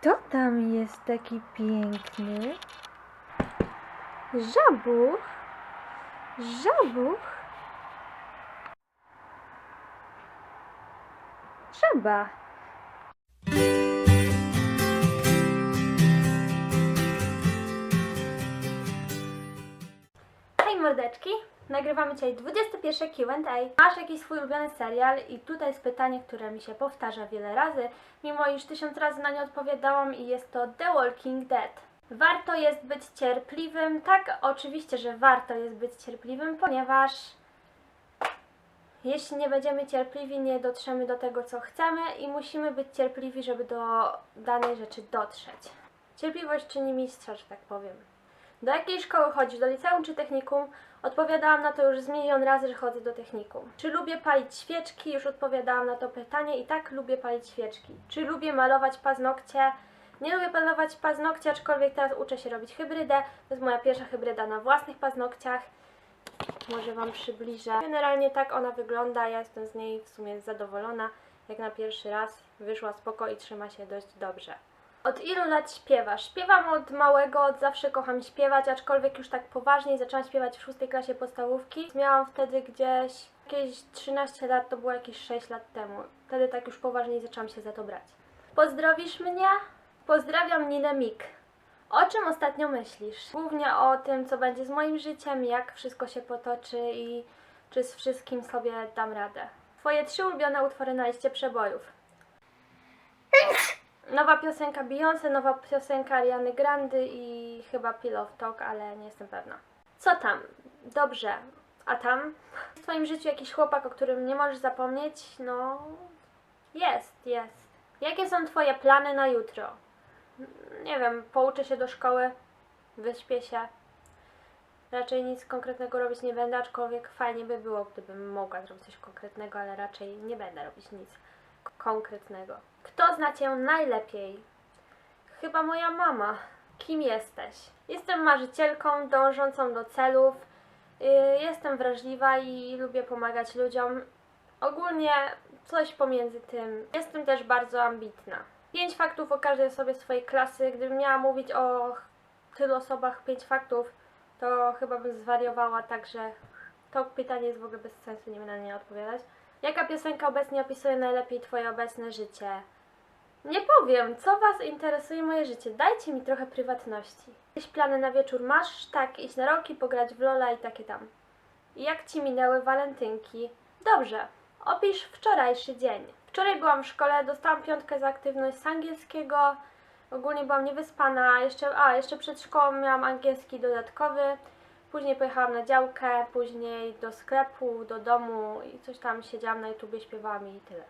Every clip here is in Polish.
Kto tam jest taki piękny? Żabuch? Żabuch? Żaba. Hej mordeczki, nagrywamy dzisiaj 21 Q&A. Masz jakiś swój ulubiony serial i tutaj jest pytanie, które mi się powtarza wiele razy, mimo iż tysiąc razy na nie odpowiadałam i jest to The Walking Dead. Warto jest być cierpliwym, tak oczywiście, że warto jest być cierpliwym, ponieważ jeśli nie będziemy cierpliwi, nie dotrzemy do tego, co chcemy i musimy być cierpliwi, żeby do danej rzeczy dotrzeć. Cierpliwość czyni mistrza, że tak powiem. Do jakiej szkoły chodzisz? Do liceum czy technikum? Odpowiadałam na to już z milion razy, że chodzę do technikum. Czy lubię palić świeczki? Już odpowiadałam na to pytanie i tak lubię palić świeczki. Czy lubię malować paznokcie? Nie lubię malować paznokcie, aczkolwiek teraz uczę się robić hybrydę. To jest moja pierwsza hybryda na własnych paznokciach. Może Wam przybliżę. Generalnie tak ona wygląda. Ja jestem z niej w sumie zadowolona. Jak na pierwszy raz wyszła spoko i trzyma się dość dobrze. Od ilu lat śpiewasz? Śpiewam od małego, od zawsze kocham śpiewać, aczkolwiek już tak poważniej zaczęłam śpiewać w szóstej klasie podstawówki. Miałam wtedy gdzieś jakieś 13 lat, to było jakieś 6 lat temu. Wtedy tak już poważniej zaczęłam się za to brać. Pozdrowisz mnie? Pozdrawiam Ninę Mik. O czym ostatnio myślisz? Głównie o tym, co będzie z moim życiem, jak wszystko się potoczy i czy z wszystkim sobie dam radę. Twoje trzy ulubione utwory na liście przebojów. Nowa piosenka Beyoncé, nowa piosenka Ariany Grande i chyba Pillow Talk, ale nie jestem pewna. Co tam? Dobrze. A tam? W twoim życiu jakiś chłopak, o którym nie możesz zapomnieć? No... Jest, jest. Jakie są twoje plany na jutro? Nie wiem, pouczę się do szkoły, wyśpię się. Raczej nic konkretnego robić nie będę, aczkolwiek fajnie by było, gdybym mogła zrobić coś konkretnego, ale raczej nie będę robić nic konkretnego. Kto zna Cię najlepiej? Chyba moja mama. Kim jesteś? Jestem marzycielką dążącą do celów. Yy, Jestem wrażliwa i lubię pomagać ludziom. Ogólnie coś pomiędzy tym. Jestem też bardzo ambitna. Pięć faktów o każdej osobie swojej klasy. Gdybym miała mówić o tylu osobach pięć faktów, to chyba bym zwariowała, także to pytanie jest w ogóle bez sensu, nie będę na nie odpowiadać. Jaka piosenka obecnie opisuje najlepiej Twoje obecne życie? Nie powiem, co Was interesuje moje życie. Dajcie mi trochę prywatności. Jakieś plany na wieczór masz? Tak, iść na roki, pograć w Lola i takie tam. Jak Ci minęły walentynki? Dobrze. Opisz wczorajszy dzień. Wczoraj byłam w szkole, dostałam piątkę za aktywność z angielskiego. Ogólnie byłam niewyspana. Jeszcze, a, jeszcze przed szkołą miałam angielski dodatkowy. Później pojechałam na działkę, później do sklepu, do domu i coś tam siedziałam na YouTubie, śpiewałam i tyle.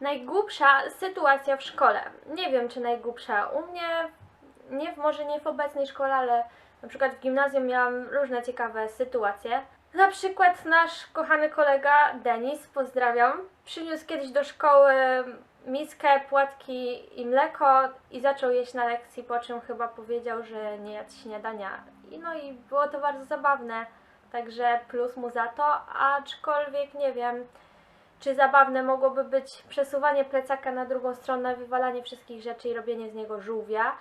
Najgłupsza sytuacja w szkole. Nie wiem, czy najgłupsza. U mnie, nie, może nie w obecnej szkole, ale na przykład w gimnazjum miałam różne ciekawe sytuacje. Na przykład nasz kochany kolega Denis, pozdrawiam, przyniósł kiedyś do szkoły miskę, płatki i mleko i zaczął jeść na lekcji, po czym chyba powiedział, że nie jadł śniadania. I no i było to bardzo zabawne, także plus mu za to, aczkolwiek nie wiem, czy zabawne mogłoby być przesuwanie plecaka na drugą stronę, wywalanie wszystkich rzeczy i robienie z niego żółwia.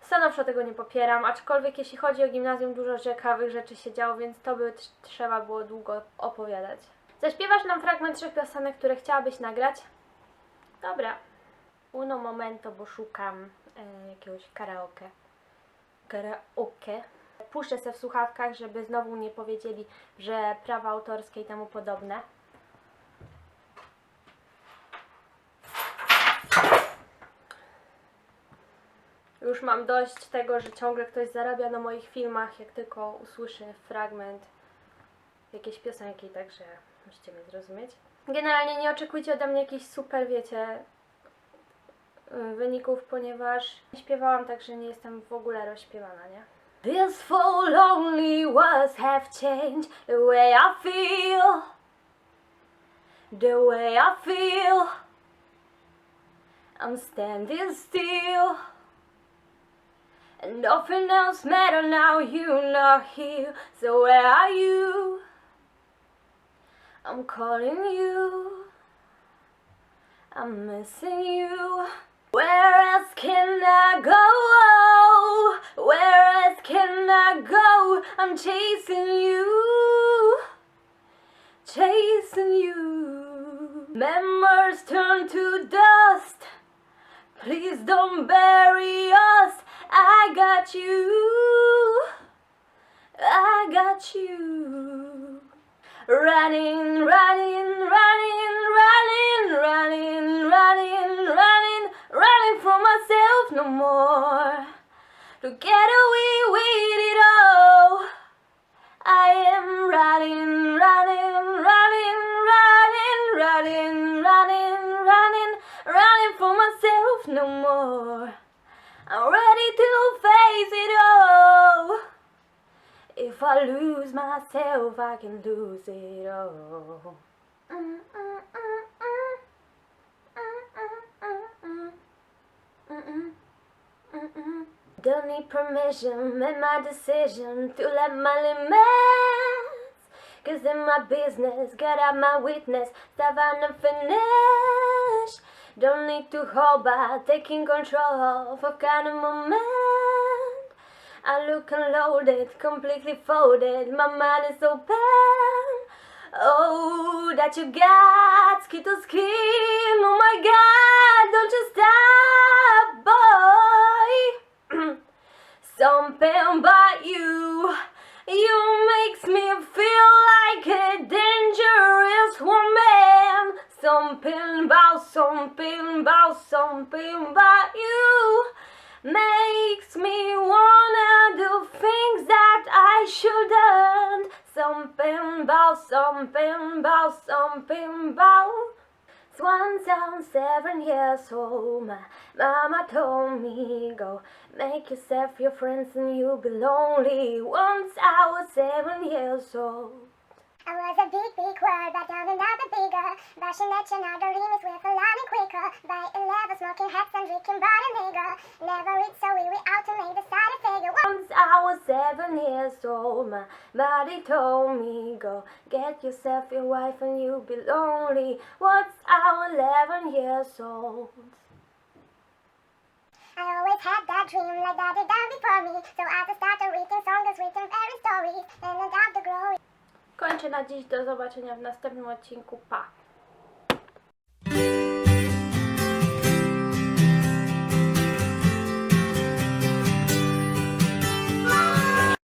Stanowczo tego nie popieram, aczkolwiek jeśli chodzi o gimnazjum, dużo ciekawych rzeczy się działo, więc to by tr- trzeba było długo opowiadać. Zaśpiewasz nam fragment trzech piosenek, które chciałabyś nagrać? Dobra. Uno momento, bo szukam e, jakiegoś karaoke. Karaoke. Puszczę se w słuchawkach, żeby znowu nie powiedzieli, że prawa autorskie i temu podobne. Już mam dość tego, że ciągle ktoś zarabia na moich filmach, jak tylko usłyszy fragment jakiejś piosenki, także musicie mnie zrozumieć. Generalnie nie oczekujcie ode mnie jakichś super, wiecie, wyników, ponieważ śpiewałam tak, że nie jestem w ogóle rozśpiewana, nie? This for lonely was have changed the way I feel. The way I feel. I'm standing still. And nothing else matter now you're not here So where are you? I'm calling you. I'm missing you Where else can I go? Where else can I go? I'm chasing you, chasing you. Memories turn to dust. Please don't bury us. I got you. I got you. Running, running, running. No more. To get away with it all. I am running, running, running, running, running, running, running, running for myself no more. I'm ready to face it all. If I lose myself, I can lose it all. Mm, mm, Don't need permission, made my decision to let my limits. Cause in my business, get out my witness, stop and finish. Don't need to hold back, taking control of a kind of moment. I look unloaded, completely folded, my mind is open. Oh, that you got skin to skin, oh my god, don't you stop, boy. Something about you, you makes me feel like a dangerous woman. Something about, something about, something about you makes me wanna do things that I shouldn't. Something about, something about, something about. Once I'm seven years old, my mama told me go make yourself your friends and you'll be lonely. Once I was seven years old. I was a big, big word, but down the bigger. Bashing at you now, the remix with a lot and quicker. By 11, smoking hats and drinking the nigger. Never read so we we out to make the side figure. Once I was seven years old, my body told me go get yourself your wife and you'll be lonely. Once I was eleven years old. I always had that dream like daddy done before me. So I just started writing songs, written fairy stories. Kończę na dziś. Do zobaczenia w następnym odcinku. Pa!